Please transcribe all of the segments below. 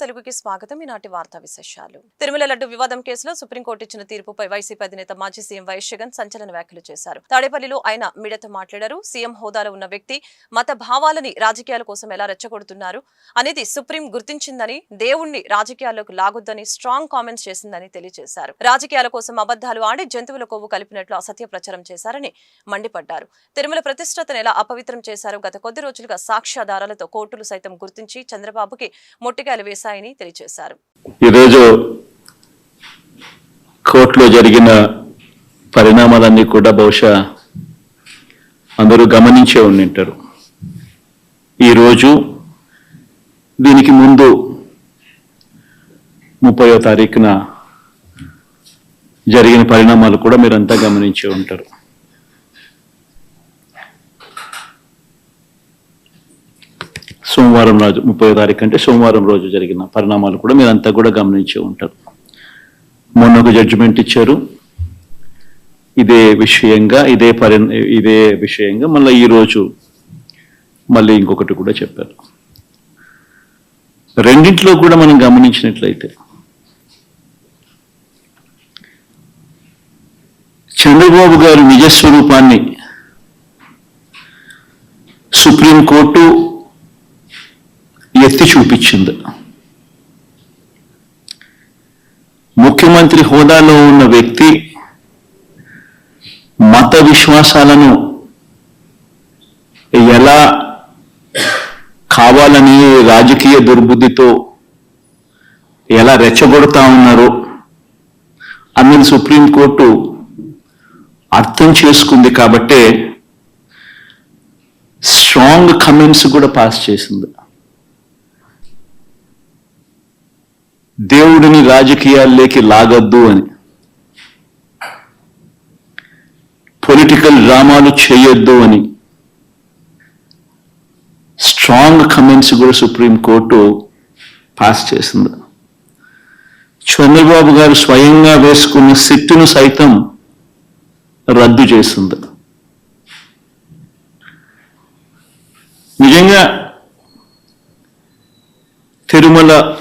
తెలుగుకి స్వాగతం. ఈనాటి వార్తా విశేషాలు. తిరుమల లడ్డు వివాదం కేసులో సుప్రీంకోర్టు ఇచ్చిన తీర్పుపై వైసీపీ అధినేత మాజీ సీఎం వైఎస్ జగన్ సంచలన వ్యాఖ్యలు చేశారు. తాడేపల్లిలో ఆయన మీడియాతో మాట్లాడారు. సీఎం హోదాలో ఉన్న వ్యక్తి మత భావాలని రాజకీయాల కోసం ఎలా రెచ్చగొడుతున్నారు అనేది సుప్రీం గుర్తించిందని దేవుణ్ణి రాజకీయాల్లోకి లాగొద్దని స్ట్రాంగ్ కామెంట్స్ చేసిందని తెలియజేశారు. రాజకీయాల కోసం అబద్దాలు ఆడి జంతువుల కొవ్వు కలిపినట్లు అసత్య ప్రచారం చేశారని మండిపడ్డారు. తిరుమల ప్రతిష్టతను ఎలా అపవిత్రం చేశారో గత కొద్ది రోజులుగా సాక్ష్యాధారాలతో కోర్టులు సైతం గుర్తించి చంద్రబాబుకి మొట్టికాయలు వేశాయని తెలియజేశారు. ఈరోజు కోర్టులో జరిగిన పరిణామాలన్నీ కూడా బహుశా అందరూ గమనించే ఉండింటారు. ఈరోజు దీనికి ముందు ముప్పయో తారీఖున జరిగిన పరిణామాలు కూడా మీరంతా గమనించే ఉంటారు. సోమవారం రోజు ముప్పై తారీఖు అంటే సోమవారం రోజు జరిగిన పరిణామాలు కూడా మీరంతా కూడా గమనించే ఉంటారు. మొన్న ఒక జడ్జిమెంట్ ఇచ్చారు. ఇదే విషయంగా ఇదే పరి ఇదే విషయంగా మళ్ళీ ఈరోజు మళ్ళీ ఇంకొకటి కూడా చెప్పారు. రెండింటిలో కూడా మనం గమనించినట్లయితే చంద్రబాబు గారి నిజస్వరూపాన్ని సుప్రీంకోర్టు ఎత్తి చూపించింది. ముఖ్యమంత్రి హోదాలో ఉన్న వ్యక్తి మత విశ్వాసాలను ఎలా కావాలని రాజకీయ దుర్బుద్ధితో ఎలా రెచ్చగొడతా ఉన్నారో అన్నది సుప్రీంకోర్టు అర్థం చేసుకుంది కాబట్టే స్ట్రాంగ్ కమెంట్స్ కూడా పాస్ చేసింది. దేవుడిని రాజకీయాల్లోకి లాగద్దు అని. పొలిటికల్ డ్రామాలు చేయొద్దు అని. స్ట్రాంగ్ కమెంట్స్ కూడా సుప్రీంకోర్టు పాస్ చేసింది. చంద్రబాబు గారు స్వయంగా వేసుకున్న సిట్టును సైతం రద్దు చేసింది. నిజంగా తిరుమల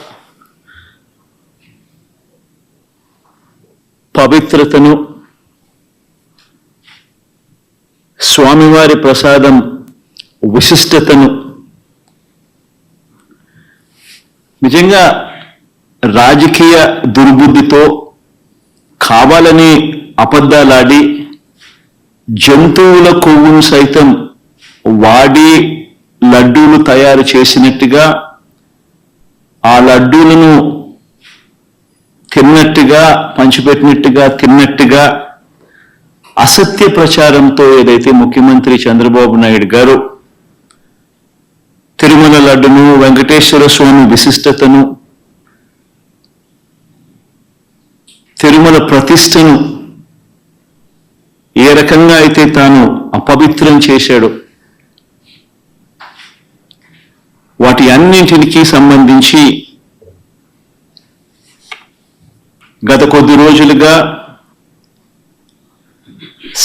పవిత్రతను స్వామివారి ప్రసాదం విశిష్టతను. నిజంగా రాజకీయ దుర్బుద్ధితో కావాలని అబద్ధాలాడి జంతువుల కొవ్వును సైతం వాడి లడ్డూలు తయారు చేసినట్టుగా ఆ లడ్డూలను తిన్నట్టుగా పంచిపెట్టినట్టుగా తిన్నట్టుగా అసత్య ప్రచారంతో ఏదైతే ముఖ్యమంత్రి చంద్రబాబు నాయుడు గారు తిరుమల లడ్డును వెంకటేశ్వర స్వామి విశిష్టతను తిరుమల ప్రతిష్టను ఏ రకంగా అయితే తాను అపవిత్రం చేశాడో వాటి అన్నింటికి సంబంధించి గత కొద్ది రోజులుగా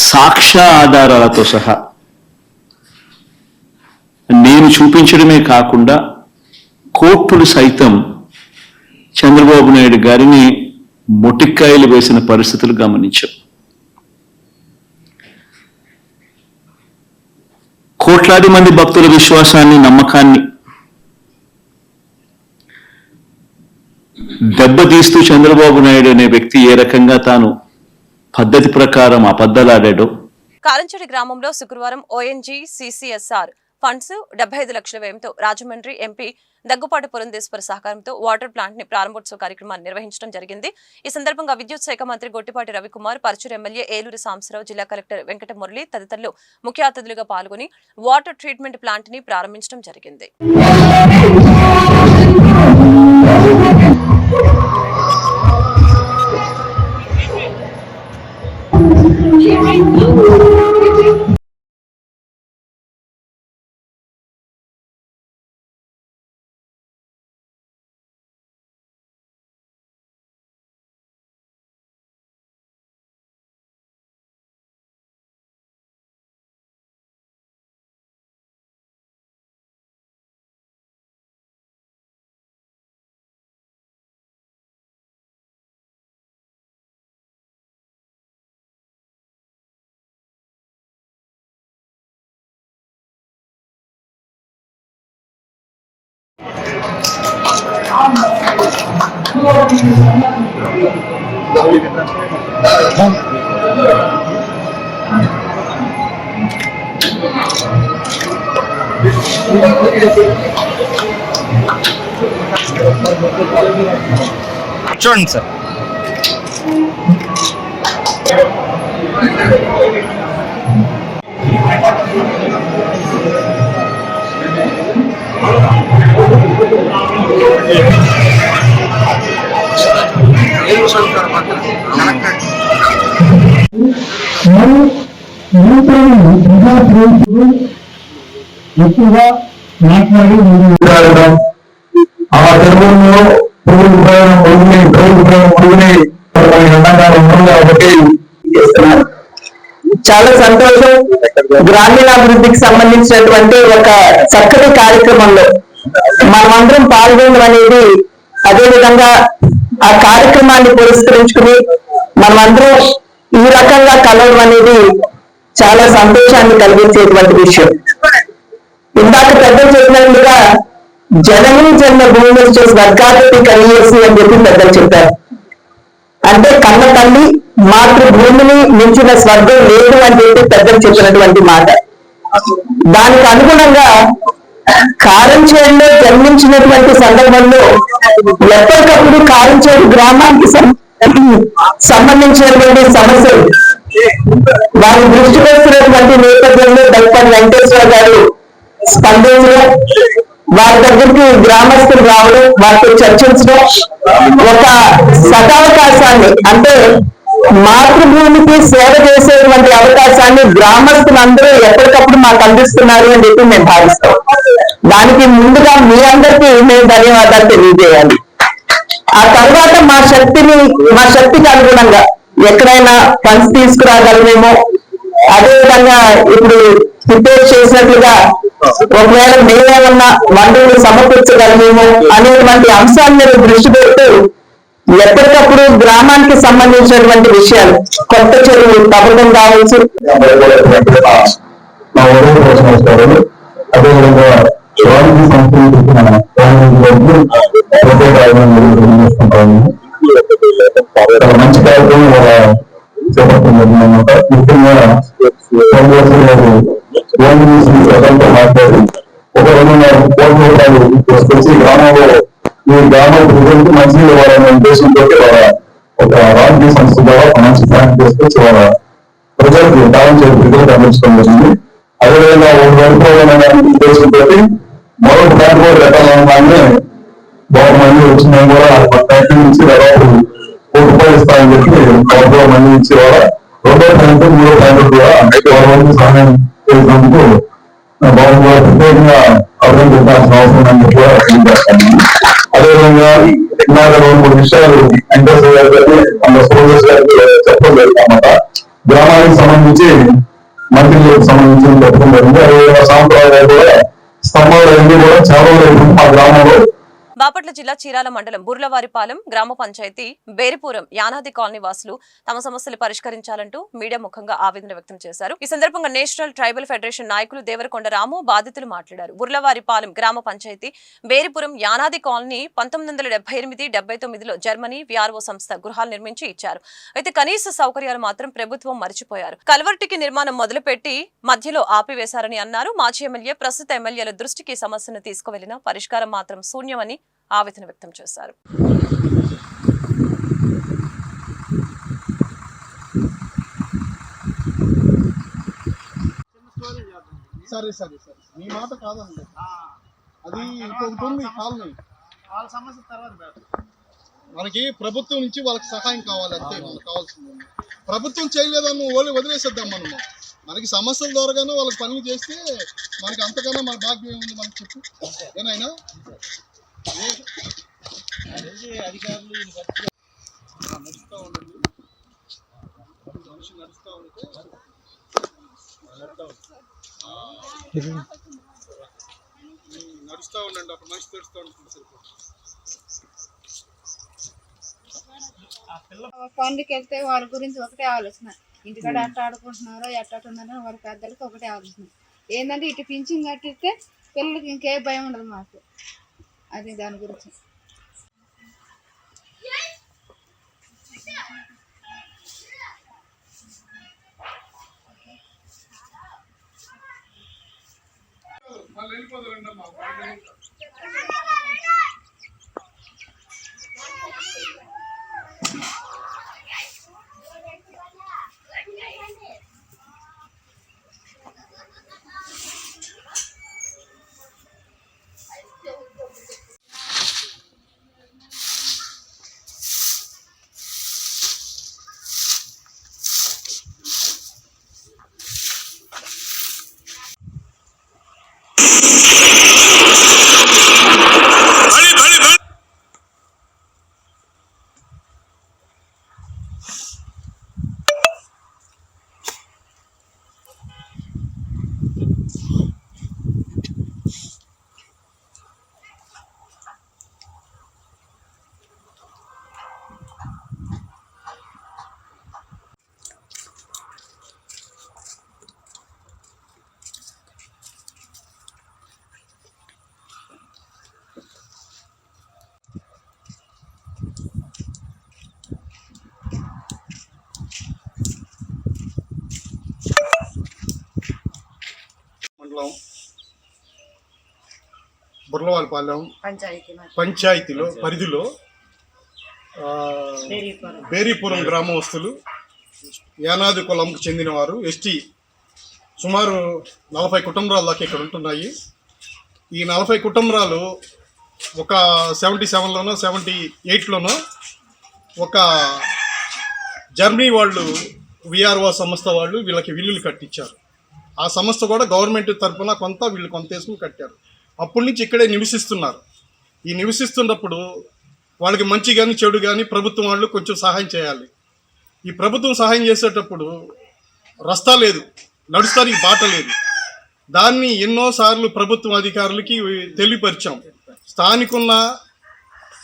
సాక్ష్య ఆధారాలతో సహా నేను చూపించడమే కాకుండా కోర్టులు సైతం చంద్రబాబు నాయుడు గారిని మొటిక్కాయలు వేసిన పరిస్థితులు గమనించాం. కోట్లాది మంది భక్తుల విశ్వాసాన్ని నమ్మకాన్ని దెబ్బతీస్తూ చంద్రబాబు నాయుడు అనే వ్యక్తి ఏ రకంగా తాను పద్ధతి ప్రకారం అబద్ధలాడాడో. కారంచేడి గ్రామంలో శుక్రవారం ఓఎన్జీ సిసిఎస్ఆర్ ఫండ్స్ డెబ్బై ఐదు లక్షల వ్యయంతో రాజమండ్రి ఎంపీ దగ్గుపాటి పురంధేశ్వర సహకారంతో వాటర్ ప్లాంట్ని ప్రారంభోత్సవ కార్యక్రమాన్ని నిర్వహించడం జరిగింది. ఈ సందర్భంగా విద్యుత్ శాఖ మంత్రి గొట్టిపాటి రవికుమార్ పరచూరు ఎమ్మెల్యే ఏలూరు సాంబశివరావు జిల్లా కలెక్టర్ వెంకట మురళి తదితరులు ముఖ్య అతిథులుగా పాల్గొని వాటర్ ట్రీట్మెంట్ ప్లాంట్ని ప్రారంభించడం జరిగింది. Thank you. చూడండి సార్ మరి ప్రజాప్రతినిధులు ఎక్కువగా మాట్లాడి ఆ ప్రయాణం మురుగుని ప్రయాణం మురుగుని ఎండాకాలం కాబట్టి చేస్తున్నారు చాలా సంతోషం. గ్రామీణాభివృద్ధికి సంబంధించినటువంటి ఒక చక్కటి కార్యక్రమంలో మనమందరం పాల్గొనడం అనేది అదే విధంగా ఆ కార్యక్రమాన్ని పురస్కరించుకుని మనమందరం ఈ రకంగా కలవడం అనేది చాలా సంతోషాన్ని కలిగించేటువంటి విషయం. ఇందాక పెద్దలు చెప్పినట్లుగా జనని జన్మ భూమి చేసి వర్గాలకి కలిగేసి అని చెప్పి పెద్దలు చెప్పారు. అంటే కన్న తల్లి మాతృభూమిని మించిన స్వర్గం లేదు అని చెప్పి పెద్దలు చెప్పినటువంటి మాట. దానికి అనుగుణంగా కారంచేడులో జన్మించినటువంటి సందర్భంలో ఎప్పటికప్పుడు కారంచేడు గ్రామానికి సంబంధించినటువంటి సమస్యలు వారి దృష్టి వస్తున్నటువంటి నేపథ్యంలో దళపతి వెంకటేశ్వర గారు స్పందించడం వారి దగ్గరికి గ్రామస్తులు రావడం వారితో చర్చించడం ఒక సదావకాశాన్ని అంటే మాతృభూమికి సేవ చేసేటువంటి అవకాశాన్ని గ్రామస్తులందరూ ఎప్పటికప్పుడు మాకు అందిస్తున్నారు అని చెప్పి మేము భావిస్తాం. దానికి ముందుగా మీ అందరికీ మేము ధన్యవాదాలు తెలియజేయాలి. ఆ తర్వాత మా శక్తిని మా శక్తికి అనుగుణంగా ఎక్కడైనా ఫండ్స్ తీసుకురాగలమేమో? అదే విధంగా ఇప్పుడు ప్రిపేర్ చేసినట్లుగా ఒకవేళ మేమేమన్నా వనరులు సమకూర్చగలమేమో అనేటువంటి అంశాల మీద దృష్టి పెడుతూ ఎప్పటికప్పుడు గ్రామానికి సంబంధించినటువంటి విషయాలు కొత్త చెరువులు తవ్వడం కావచ్చు. మా అదేవిధంగా మంచి కార్యక్రమం ముఖ్యంగా కాంగ్రెస్ గారు ప్రజలతో మాట్లాడి ఒక రెండున్నర కోట్ల రూపాయలు తీసుకొచ్చి గ్రామంలో ఈ గ్రామ ప్రజలకు మంచి ఇవ్వాలనే ఉద్దేశంతో ఒక రాజకీయ సంస్థ ద్వారా మంచి ప్లాన్ తీసుకొచ్చి వాళ్ళ ప్రజలకు దానం ప్రజలకు అందించడం జరిగింది అదేవిధంగా ఒక ఉద్దేశంతో కూడా పెట్టాలనగానే గవర్నమెంట్ వచ్చిన కూడా బ్యాంక్ నుంచి దాదాపు కోటి రూపాయలు ఇస్తామని చెప్పి గవర్నమెంట్ మనీ ఇచ్చి వాళ్ళ రెండో బ్యాంకు మూడో బ్యాంకు కూడా గవర్నమెంట్ సహాయం చేసినందుకు గవర్నమెంట్ కూడా ప్రత్యేకంగా అర్థం పెట్టాల్సిన అవసరం అని చెప్పి కూడా తెలియజేస్తాను. అదేవిధంగా ఇందాక రెండు మూడు విషయాలు వెంకటేశ్వర గారి మన సోదరు గారికి చెప్పడం జరిగిందన్నమాట గ్రామానికి సంబంధించి మంత్రులకు సంబంధించిన చెప్పడం జరిగింది. అదేవిధంగా సాంప్రదాయాలు కూడా స్తంభాలు అన్ని కూడా చాలా మా గ్రామంలో బాపట్ల జిల్లా చీరాల మండలం బుర్లవారిపాలెం గ్రామ పంచాయతీ బేరిపురం యానాది కాలనీ వాసులు తమ సమస్యలు పరిష్కరించాలంటూ మీడియా ముఖంగా ఆవేదన వ్యక్తం చేశారు. ఈ సందర్భంగా నేషనల్ ట్రైబల్ ఫెడరేషన్ నాయకులు దేవరకొండ రాము బాధితులు మాట్లాడారు. బుర్లవారిపాలెం గ్రామ పంచాయతీ బేరిపురం యానాది కాలనీ పంతొమ్మిది వందల డెబ్బై ఎనిమిది డెబ్బై తొమ్మిదిలో జర్మనీ విఆర్ఓ సంస్థ గృహాలు నిర్మించి ఇచ్చారు. అయితే కనీస సౌకర్యాలు మాత్రం ప్రభుత్వం మర్చిపోయారు. కల్వర్టికి నిర్మాణం మొదలుపెట్టి మధ్యలో ఆపివేశారని అన్నారు. మాజీ ఎమ్మెల్యే ప్రస్తుత ఎమ్మెల్యేల దృష్టికి సమస్యను తీసుకువెళ్ళినా పరిష్కారం మాత్రం శూన్యమని ఆవేదన వ్యక్తం చేశారు. సరే సరే సరే. మీ మాట కాదండి అది ఇంకొకటి ఉంది కాలనీ. వాళ్ళ సమస్య తర్వాత పెడతాం. మనకి ప్రభుత్వం నుంచి వాళ్ళకి సహాయం కావాలి అంతే. మనకు కావాల్సింది ప్రభుత్వం చేయలేదని ఓన్లీ వదిలేసేద్దాం మనము మనకి సమస్యల ద్వారాగానే వాళ్ళకి పనులు చేస్తే మనకి అంతకన్నా మన భాగ్యం ఏముంది మనకి చెప్పు. ఏనాయనా? అధికారులు నడుస్తూ ఉండండి మనిషి నడుస్తూ ఉంటే నడుస్తూ ఉండండి ఒక మనిషి నడుస్తూ ఉంటుంది సరిపోతుంది పనులకి వెళ్తే వాళ్ళ గురించి ఒకటే ఆలోచన. ఇంటికాడ ఎట్ట ఆడుకుంటున్నారో ఎట్ట ఉన్నారో వాళ్ళ పెద్దలకి ఒకటే ఆలోచన. ఏంటంటే ఇటు పింఛన్ కట్టిస్తే పిల్లలకి ఇంకే భయం ఉండదు మాకు. అది దాని గురించి. మళ్ళీ వెళ్ళిపోతారండి పంచాయతీ పంచాయతీలో పరిధిలో ఆ, బేరీపురం. గ్రామస్తులు యానాది కులంకు చెందినవారు ఎస్టీ సుమారు నలభై కుటుంబాల దాకా ఇక్కడ ఉంటున్నాయి. ఈ నలభై కుటుంబాలు ఒక సెవెంటీ సెవెన్లోనో సెవెంటీ ఎయిట్లోనో ఒక జర్మనీ వాళ్ళు విఆర్ఓ సంస్థ వాళ్ళు వీళ్ళకి విల్లులు కట్టించారు. ఆ సంస్థ కూడా గవర్నమెంట్ తరఫున కొంత వీళ్ళు కొంత వేసుకుని కట్టారు. అప్పటి నుంచి ఇక్కడే నివసిస్తున్నారు. ఈ నివసిస్తున్నప్పుడు వాళ్ళకి మంచి కానీ చెడు కానీ ప్రభుత్వం వాళ్ళు కొంచెం సహాయం చేయాలి. ఈ ప్రభుత్వం సహాయం చేసేటప్పుడు రస్తా లేదు నడుస్తానికి బాట లేదు. దాన్ని ఎన్నోసార్లు ప్రభుత్వం అధికారులకి తెలియపరిచాం. స్థానికున్న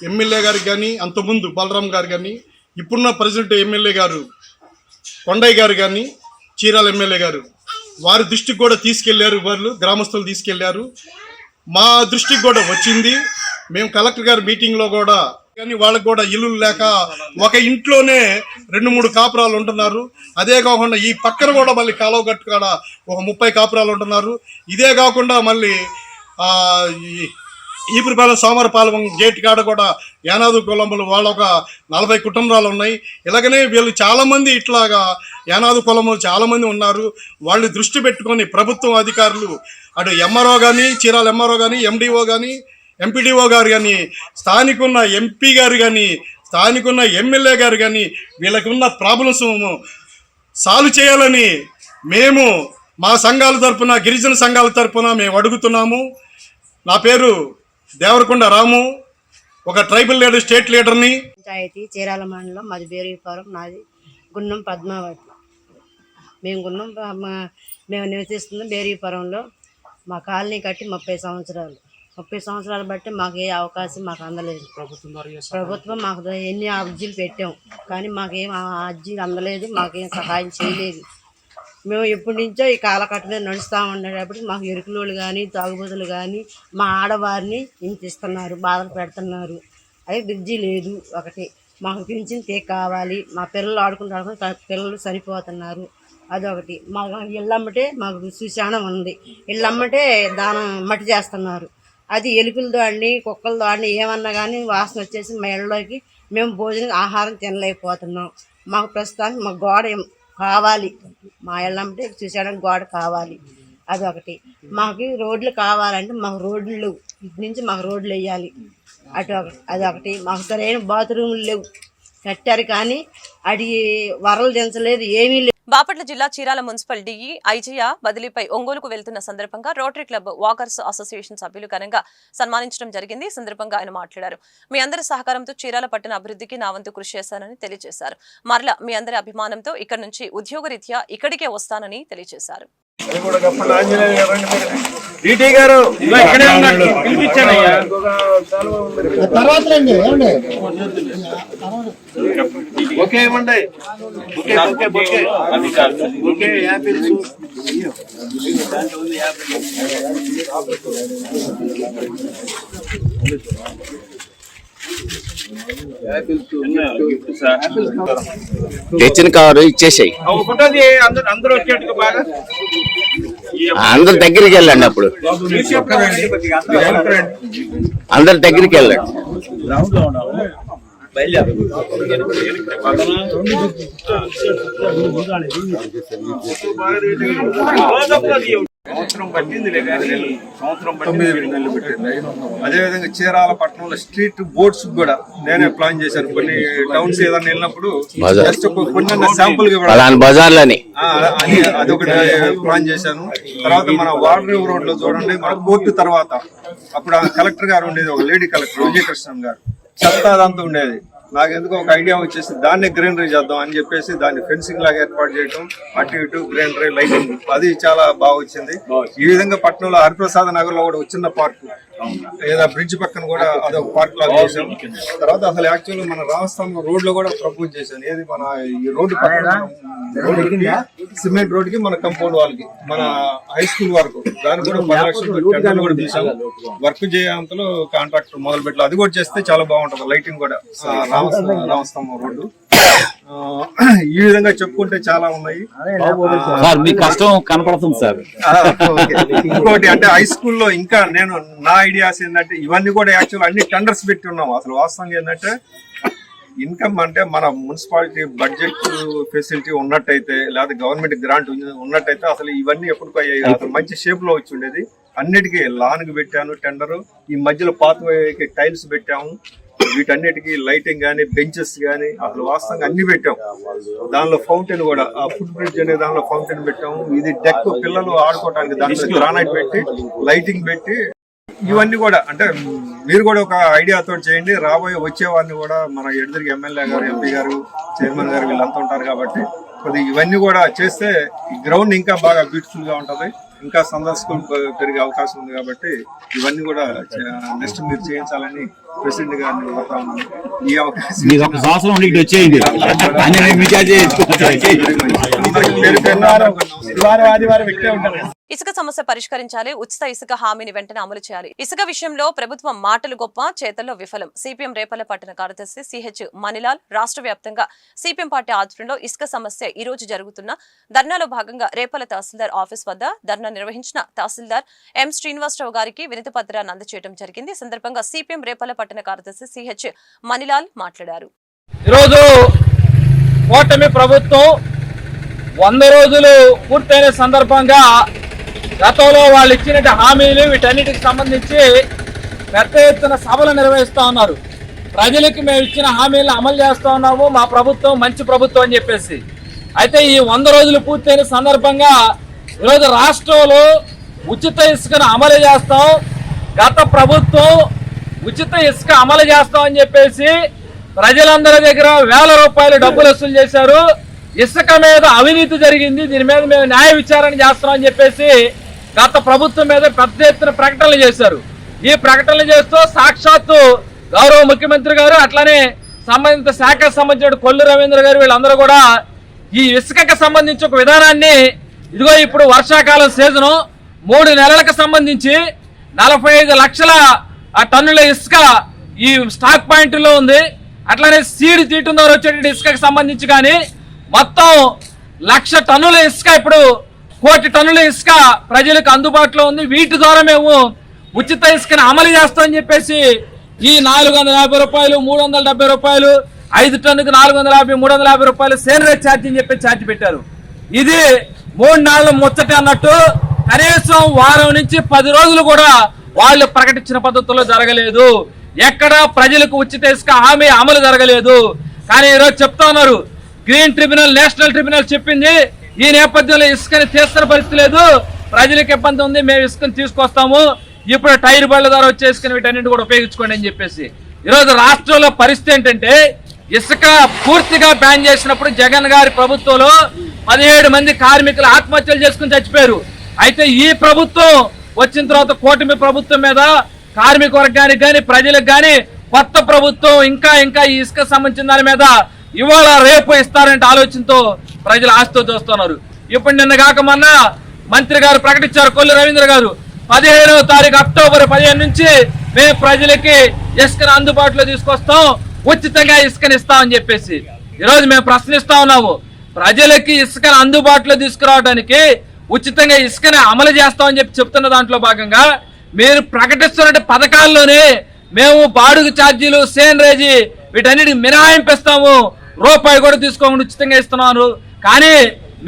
ఎమ్మెల్యే గారికి కానీ అంతకుముందు బలరాం గారు కానీ ఇప్పుడున్న ప్రెసిడెంట్ ఎమ్మెల్యే గారు కొండయ్య గారు కానీ చీరాల ఎమ్మెల్యే గారు వారి దృష్టికి కూడా తీసుకెళ్ళారు వాళ్ళు గ్రామస్తులు తీసుకెళ్ళారు. మా దృష్టికి కూడా వచ్చింది. మేము కలెక్టర్ గారి మీటింగ్లో కూడా కానీ వాళ్ళకి కూడా ఇల్లు లేక ఒక ఇంట్లోనే రెండు మూడు కాపురాలు ఉంటున్నారు. అదే కాకుండా ఈ పక్కన కూడా మళ్ళీ కాలువ గట్టు కాడ ఒక ముప్పై కాపురాలు ఉంటున్నారు. ఇదే కాకుండా మళ్ళీ ఈ ఈపురిపాలెం సోమరపాలెం గేట్ కాడ కూడా యానాదు కులంబులు వాళ్ళ ఒక నలభై కుటుంబాలు ఉన్నాయి. ఇలాగనే వీళ్ళు చాలామంది ఇట్లాగా యానాదు కులములు చాలామంది ఉన్నారు. వాళ్ళు దృష్టి పెట్టుకొని ప్రభుత్వం అధికారులు అటు ఎంఆర్ఓ కానీ చీరాల ఎంఆర్ఓ కానీ ఎండిఓ కానీ ఎంపీడీఓ గారు కానీ స్థానికున్న ఎంపీ గారు కానీ స్థానికున్న ఎమ్మెల్యే గారు కానీ వీళ్ళకున్న ప్రాబ్లమ్స్ సాల్వ్ చేయాలని మేము మా సంఘాల తరపున గిరిజన సంఘాల తరపున మేము అడుగుతున్నాము. నా పేరు దేవరకొండ రాము ఒక ట్రైబల్ లీడర్ స్టేట్ లీడర్ని పంచాయతీ చీరాల మండలం మాది బేరీపురం నాది గున్నం పద్మావతి. మేము గున్నం మేము నివసిస్తుంది బేరీపురంలో మా కాలనీ కట్టి ముప్పై సంవత్సరాలు. ముప్పై సంవత్సరాలు బట్టి మాకు ఏ అవకాశం మాకు అందలేదు. ప్రభుత్వం మాకు ద- ఎన్ని అర్జీలు పెట్టాం కానీ మాకేం ఆ అర్జీలు అందలేదు మాకేం సహాయం చేయలేదు. మేము ఎప్పటి నుంచో ఈ కాలకట్ట మీద నడుస్తూ ఉండేటప్పుడు మాకు ఎరుకులోళ్ళు కానీ తాగుబోతులు కానీ మా ఆడవారిని హింసిస్తున్నారు బాధలు పెడుతున్నారు. అదే బ్రిడ్జి లేదు ఒకటి. మాకు పింఛన్ తీక్ కావాలి మా పిల్లలు ఆడుకుంటూ పిల్లలు చనిపోతున్నారు అదొకటి. మా ఇళ్ళమ్మటే మాకు సుశానం ఉంది. ఇళ్ళమ్మటే దానం మట్టి చేస్తున్నారు. అది ఎలుకలతో అండి కుక్కలతో అండి ఏమన్నా కానీ వాసన వచ్చేసి మా ఇళ్ళలోకి మేము భోజనం ఆహారం తినలేకపోతున్నాం. మాకు ప్రస్తుతానికి మా గోడ కావాలి. మా ఇళ్ళంటే చూసేయడానికి గోడ కావాలి. అదొకటి మాకు రోడ్లు కావాలంటే మాకు రోడ్లు లేవు. ఇటు నుంచి మాకు రోడ్లు వేయాలి. అటు ఒకటి. అదొకటి మాకు సరైన బాత్రూములు లేవు. కట్టారు కానీ అడిగి వరలు దించలేదు ఏమీ లేవు. బాపట్ల జిల్లా చీరాల మున్సిపల్ డిఈ ఐజియా బదిలీపై ఒంగోలుకు వెళ్తున్న సందర్భంగా రోటరీ క్లబ్ వాకర్స్ అసోసియేషన్ సభ్యులు ఘనంగా సన్మానించడం జరిగింది. ఈ సందర్భంగా ఆయన మాట్లాడారు. మీ అందరి సహకారంతో చీరాల పట్టణ అభివృద్ధికి నా వంతు కృషి చేశానని తెలియజేశారు. మరలా మీ అందరి అభిమానంతో ఇక్కడ నుంచి ఉద్యోగరీత్యా ఇక్కడికే వస్తానని తెలియజేశారు. డిటి గారు ఇక్కడే ఉన్నారు పిలిపించానయ్యా తర్వాత రండి ఏమండి? ఓకే ఏమండి? Okay okay okay. Okay apples తెచ్చిన కారు ఇచ్చేసాయి. అందరి దగ్గరికి వెళ్ళండి అప్పుడు. అందరి దగ్గరికి వెళ్ళండి. సంవత్సరం సంవత్సరం పెట్టింది. అదేవిధంగా చీరాల పట్టణంలో స్ట్రీట్ బోర్డ్స్ కూడా నేనే ప్లాన్ చేశాను. కొన్ని టౌన్స్ ఏదైనా వెళ్ళినప్పుడు. జస్ట్ కొన్ని శాంపుల్ పలానా బజార్లని. ఆ, అది అదొకటి ప్లాన్ చేశాను. తర్వాత మన వార్డర్ రోడ్లో చూడండి మన కోర్టు తర్వాత. అప్పుడు ఆ కలెక్టర్ గారు ఉండేది ఒక లేడీ కలెక్టర్ విజయకృష్ణన్ గారు. చెత్త అదంతా ఉండేది. నాకు ఎందుకు ఒక ఐడియా వచ్చేసి దాన్ని గ్రీనరీ చేద్దాం అని చెప్పేసి దాన్ని ఫెన్సింగ్ లాగా ఏర్పాటు చేయడం అటు ఇటు గ్రీనరీ లైటింగ్ అది చాలా బాగా వచ్చింది. ఈ విధంగా పట్టణంలో హరిప్రసాద్ నగర్లో కూడా చిన్న పార్క్ ఏదో బ్రిడ్జ్ పక్కన కూడా అదొక పార్క్ లాగా చేసాం తర్వాత అసలు యాక్చువల్ మన రామస్తంభం రోడ్లో కూడా ప్రపోజ్ చేశాను. ఏది మన ఈ రోడ్డు పక్కన సిమెంట్ రోడ్కి మన కంపౌండ్ వాళ్ళకి మన హై స్కూల్ వరకు. దానికి కూడా పది లక్షలు కూడా తీసాం వర్క్ చేయంతలో కాంట్రాక్టర్ మొదలు పెట్టాలి అది కూడా చేస్తే చాలా బాగుంటుంది. లైటింగ్ కూడా. ఆ, రామస్తంభం రామస్తంభం రోడ్డు. ఈ విధంగా చెప్పుకుంటే చాలా ఉన్నాయి. సార్ మీ కష్టం కనపడుతుంది సార్. ఇంకోటి అంటే హై స్కూల్లో ఇంకా నేను నా ఐడియాస్ ఏంటంటే ఇవన్నీ కూడా యాక్చువల్ అన్ని టెండర్స్ పెట్టి ఉన్నాం. అసలు వాస్తవంగా ఏంటంటే ఇన్కమ్ అంటే మన మున్సిపాలిటీ బడ్జెట్ ఫెసిలిటీ ఉన్నట్టయితే లేదా గవర్నమెంట్ గ్రాంట్ ఉన్నట్టయితే అసలు ఇవన్నీ ఎప్పుడు అయ్యాయి. అసలు మంచి షేప్లో వచ్చి ఉండేది. అన్నిటికీ లాన్కి పెట్టాను టెండర్ ఈ మధ్యలో పాత్వేకి టైల్స్ పెట్టాము. వీటన్నిటికీ లైటింగ్ కానీ బెంచెస్ కానీ అసలు వాస్తవంగా అన్ని పెట్టాం. దానిలో ఫౌంటైన్ కూడా ఆ ఫుడ్ బ్రిడ్జ్ అనే దానిలో ఫౌంటైన్ పెట్టాము ఇది డెక్ పిల్లలు ఆడుకోవడానికి దాంట్లో గ్రానైట్ పెట్టి లైటింగ్ పెట్టి ఇవన్నీ కూడా అంటే మీరు కూడా ఒక ఐడియాతో చేయండి. రాబోయే వచ్చేవారిని కూడా మన ఎదురుగా ఎమ్మెల్యే గారు ఎంపీ గారు చైర్మన్ గారు వీళ్ళంతా ఉంటారు కాబట్టి కొద్దిగా ఇవన్నీ కూడా చేస్తే ఈ గ్రౌండ్ ఇంకా బాగా బ్యూటిఫుల్గా ఉంటది. ఇంకా సందర్శకులు పెరిగే అవకాశం ఉంది కాబట్టి ఇవన్నీ కూడా నెక్స్ట్ మీరు చేయించాలని ప్రెసిడెంట్ గారిని కోరుతా ఉన్నాను ఈ అవకాశం. మీరు ఒక సంవత్సరం ఉండి వచ్చేయండి. ఇసుక సమస్య పరిష్కరించాలి ఉచిత ఇసుక హామీని వెంటనే అమలు చేయాలి. ఇసుక విషయంలో ప్రభుత్వం మాటలు గొప్ప చేతల్లో విఫలం. సిపిఎం రేపల్ల పట్టణ కార్యదర్శి సిహెచ్ మణిలాల్ రాష్ట్ర వ్యాప్తంగా సిపిఎం పార్టీ ఆధ్వర్యంలో ఇసుక సమస్య ఈ రోజు జరుగుతున్న ధర్నాలో భాగంగా రేపల్ల తహసీల్దార్ ఆఫీస్ వద్ద ధర్నా నిర్వహించిన తహసీల్దార్ ఎం శ్రీనివాసరావు గారికి వినతి పత్రాన్ని అందజేయడం జరిగింది. ఈ సందర్భంగా సిపిఎం రేపల్ల పట్టణ కార్యదర్శి సిహెచ్ మణిలాల్ మాట్లాడారు. ఈరోజు కూటమి ప్రభుత్వం వంద రోజులు పూర్తయిన సందర్భంగా గతంలో వాళ్ళు ఇచ్చిన హామీలు వీటన్నిటికి సంబంధించి పెద్ద ఎత్తున సభలు నిర్వహిస్తా ఉన్నారు. ప్రజలకి మేము ఇచ్చిన హామీలను అమలు చేస్తూ ఉన్నాము మా ప్రభుత్వం మంచి ప్రభుత్వం అని చెప్పేసి. అయితే ఈ వంద రోజులు పూర్తయిన సందర్భంగా ఈరోజు రాష్ట్రంలో ఉచిత ఇసుకను అమలు చేస్తాం. గత ప్రభుత్వం ఉచిత ఇసుక అమలు చేస్తామని చెప్పేసి ప్రజలందరి దగ్గర వేల రూపాయలు డబ్బులు వసూలు చేశారు. ఇసుక మీద అవినీతి జరిగింది. దీని మీద మేము న్యాయ విచారణ చేస్తామని చెప్పేసి గత ప్రభుత్వం మీద పెద్ద ఎత్తున ప్రకటనలు చేశారు. ఈ ప్రకటనలు చేస్తూ సాక్షాత్తు గౌరవ ముఖ్యమంత్రి గారు అట్లానే సంబంధిత శాఖకు సంబంధించిన కొల్లు రవీంద్ర గారు వీళ్ళందరూ కూడా ఈ ఇసుకకు సంబంధించి ఒక విధానాన్ని ఇదిగో ఇప్పుడు వర్షాకాలం సీజను మూడు నెలలకు సంబంధించి నలభై ఐదు లక్షల ఆ టన్నుల ఇసుక ఈ స్టాక్ పాయింట్లో ఉంది. అట్లానే సీడ్ తీటం ద్వారా వచ్చేటువంటి ఇసుకకు సంబంధించి కానీ మొత్తం లక్ష టన్నుల ఇసుక ఇప్పుడు కోటి టన్నుల ఇసుక ప్రజలకు అందుబాటులో ఉంది. వీటి ద్వారా మేము ఉచిత ఇసుకను అమలు చేస్తామని చెప్పేసి ఈ నాలుగు వందల యాభై రూపాయలు మూడు వందల డెబ్బై రూపాయలు ఐదు టన్నుకు నాలుగు వందల యాభై మూడు వందల యాభై రూపాయలు సేనరేజ్ ఛార్జ్ అని చెప్పి ఛార్జ్ పెట్టారు. ఇది మూడు నాళ్ళు ముచ్చట అన్నట్టు కనీసం వారం నుంచి పది రోజులు కూడా వాళ్ళు ప్రకటించిన పద్ధతుల్లో జరగలేదు. ఎక్కడ ప్రజలకు ఉచిత ఇసుక హామీ అమలు జరగలేదు. కానీ ఈరోజు చెప్తా ఉన్నారు గ్రీన్ ట్రిబ్యునల్ నేషనల్ ట్రిబ్యునల్ చెప్పింది ఈ నేపథ్యంలో ఇసుకని తీస్తున్న పరిస్థితి లేదు. ప్రజలకు ఇబ్బంది ఉంది మేము ఇసుకని తీసుకొస్తాము. ఇప్పుడు టైర్ బళ్ళ ద్వారా వచ్చే ఇసుకని వీటన్నింటి కూడా ఉపయోగించుకోండి అని చెప్పేసి. ఈరోజు రాష్ట్రంలో పరిస్థితి ఏంటంటే ఇసుక పూర్తిగా బ్యాన్ చేసినప్పుడు జగన్ గారి ప్రభుత్వంలో పదిహేడు మంది కార్మికులు ఆత్మహత్యలు చేసుకుని చచ్చిపోయారు. అయితే ఈ ప్రభుత్వం వచ్చిన తర్వాత కూటమి ప్రభుత్వం మీద కార్మిక వర్గానికి కానీ ప్రజలకు కానీ కొత్త ప్రభుత్వం ఇంకా ఇంకా ఈ ఇసుక సంబంధించిన దాని మీద ఇవాళ రేపు ఇస్తారంటే ఆలోచనతో ప్రజలు ఆశతో చూస్తున్నారు. ఇప్పుడు నిన్న కాక మొన్న మంత్రి గారు ప్రకటించారు కొల్లు రవీంద్ర గారు. పదిహేనవ తారీఖు అక్టోబర్ పదిహేను నుంచి మేము ప్రజలకి ఇసుకను అందుబాటులో తీసుకొస్తాం ఉచితంగా ఇసుకని ఇస్తామని చెప్పేసి. ఈరోజు మేము ప్రశ్నిస్తా ఉన్నాము. ప్రజలకి ఇసుకను అందుబాటులో తీసుకురావడానికి ఉచితంగా ఇసుకని అమలు చేస్తామని చెప్పి చెప్తున్న దాంట్లో భాగంగా మీరు ప్రకటిస్తున్న పథకాల్లోనే మేము బాడుగు ఛార్జీలు సేనరేజీ వీటన్నిటిని మినహాయింపిస్తాము. రూపాయి కూడా తీసుకోకుండా ఉచితంగా ఇస్తున్నారు కానీ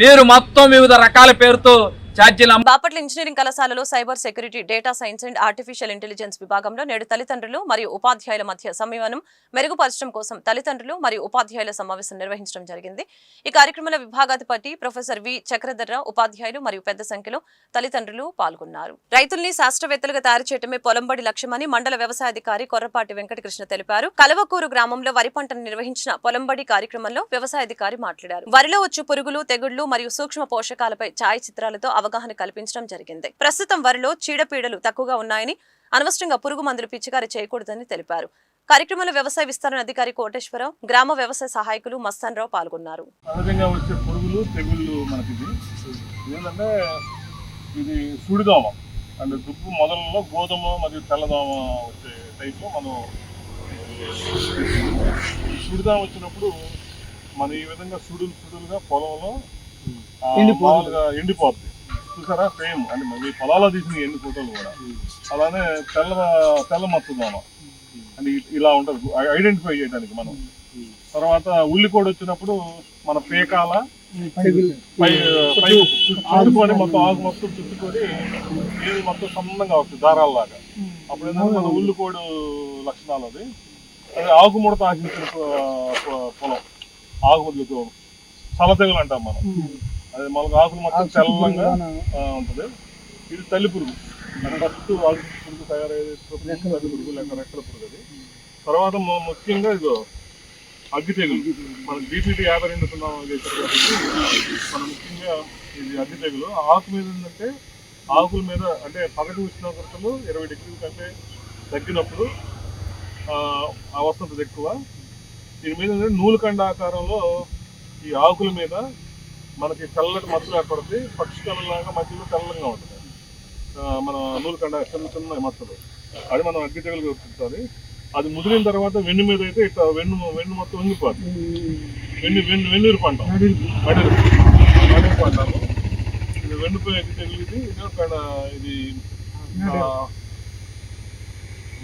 మీరు మొత్తం వివిధ రకాల పేరుతో ఛార్జీలు బాపట్ల ఇంజనీరింగ్ కళాశాలలో cyber security data science and artificial intelligence విభాగంలో నేడు తల్లిదండ్రులు మరియు ఉపాధ్యాయుల మధ్య సంయమనం మెరుగుపరచడం కోసం తల్లిదండ్రులు మరియు ఉపాధ్యాయుల సమావేశం నిర్వహించడం జరిగింది. ఈ కార్యక్రమంలో విభాగాధిపతి ప్రొఫెసర్ వి. చక్రధర్రావు ఉపాధ్యాయులు మరియు పెద్ద సంఖ్యలో తల్లిదండ్రులు పాల్గొన్నారు. రైతుల్ని శాస్త్రవేత్తలుగా తయారు చేయడమే పొలంబడి లక్ష్యమని మండల వ్యవసాయ అధికారి కొర్రపాటి వెంకటకృష్ణ తెలిపారు. కలవకూరు గ్రామంలో వరి పంటను నిర్వహించిన పొలంబడి కార్యక్రమంలో వ్యవసాయాధికారి మాట్లాడారు. వరిలో వచ్చు పురుగులు తెగుళ్ళు మరియు సూక్ష్మ పోషకాలపై ఛాయాచిత్రాలతో అవగాహన కల్పించడం జరిగింది. ప్రస్తుతం వరిలో చీడపీడలు తక్కువగా ఉన్నాయని అనవసరంగా పురుగు మందులు పిచికారీ చేయకూడదని తెలిపారు. కార్యక్రమంలో వ్యవసాయ విస్తరణ అధికారి కోటేశ్వరరావు గ్రామ వ్యవసాయ సహాయకులు మస్తాన్రావు పాల్గొన్నారు. సహజంగా వచ్చే పురుగులు తెగుళ్ళు మనకి ఇది ఏంటంటే ఇది సుడిదోమ అంటే దుప్పు మొదలలో గోధుమ మరియు తెల్లదోమ వచ్చే టైప్లో మనం సుడిదోమ వచ్చినప్పుడు మనం ఈ విధంగా సుడులు సుడులుగా పొలంలో మామూలుగా ఎండిపోతుంది చూసారా? సేమ్ అంటే మీ పొలాల్లో తీసిన ఎన్ని ఫోటోలు కూడా. అలానే తెల్ల తెల్ల మత్తుదామ అంటే ఇలా ఉంటుంది. ఐడెంటిఫై చేయడానికి మనం. తర్వాత ఉల్లికోడి వచ్చినప్పుడు మన పేకాల పై మొత్తం ఆకు మొత్తం చుట్టుకొని ఇది మొత్తం సన్నంగా వస్తుంది దారాల్లాగా. అప్పుడు ఏంటంటే మన ఉల్లికోడు లక్షణాలు అది. అది ఆకు ముడత ఆశించిన పొ- పొ- పొలం. ఆకుముడతతో సలతెగలు అంటాం మనం. అది మనకు ఆకులు మొత్తం తెల్లంగా ఉంటది. ఇది తల్లి పురుగు. మన ఫస్ట్ ఆకు పురుగు తయారయ్యేది తల్లి పురుగు లేక రెక్కల పురుగు అది. తర్వాత ముఖ్యంగా ఇదో అగ్గి తెగులు. మనకి బీపీటీ యాభై రెండు సున్నా మనం ముఖ్యంగా ఇది అగ్గి తెగులు. ఆకు మీద ఏంటంటే ఆకుల మీద అంటే పగటి ఉష్ణోగ్రతలు ఇరవై డిగ్రీల కంటే తగ్గినప్పుడు వస్తుంటుంది ఎక్కువ. దీని మీద ఏంటంటే నూలుకండ ఆకారంలో ఈ ఆకుల మీద మనకి తెల్లటి మచ్చలు ఏర్పడుతుంది పక్షి కళ్ళలాగా మధ్యలో తెల్లంగా ఉంటుంది. మన మన నూలుకండ చిన్న చిన్న మచ్చలు. అది మనం అగ్గి తెగులు గుర్తించాలి. అది ముదిరిన తర్వాత వెన్ను మీద అయితే ఇట్లా వెన్ను వెన్ను మొత్తం వంగిపోతుంది. వెన్ను వెన్ను వెన్నీరు పంట. మడిలు పంటాము ఇది వెన్నుపై అగ్గి తెగులు ఇది ఇది ఒక ఇది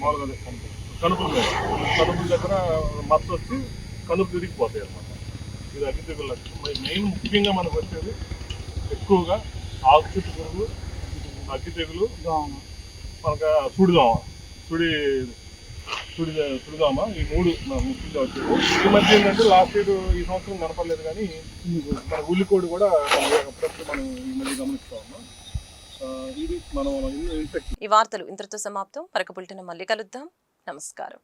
మామూలుగా కనుపు కనుపుల కనుపుల దగ్గర మచ్చ వచ్చి కనుపు తిరిగిపోతాయి అన్నమాట. ఇది అగ్గి మరి మెయిన్ ముఖ్యంగా మనకు వచ్చేది ఎక్కువగా ఆకు చుట్టు పురుగు అగ్గి తెగులు మనకు సుడిదోమ సుడి సుడి సుడిదోమ ఈ మూడు మనకు ముఖ్యంగా వచ్చేది ఈ మధ్య ఏంటంటే లాస్ట్ ఇయర్ ఈ సంవత్సరం కనపడలేదు కానీ మన ఉల్లికోడి కూడా అప్పుడప్పుడు మనం ఈ మధ్య గమనిస్తా ఉన్నాం. ఈ వార్తలు ఇంతటితో సమాప్తం. మరొక బులెటిన్ మళ్ళీ కలుద్దాం. నమస్కారం.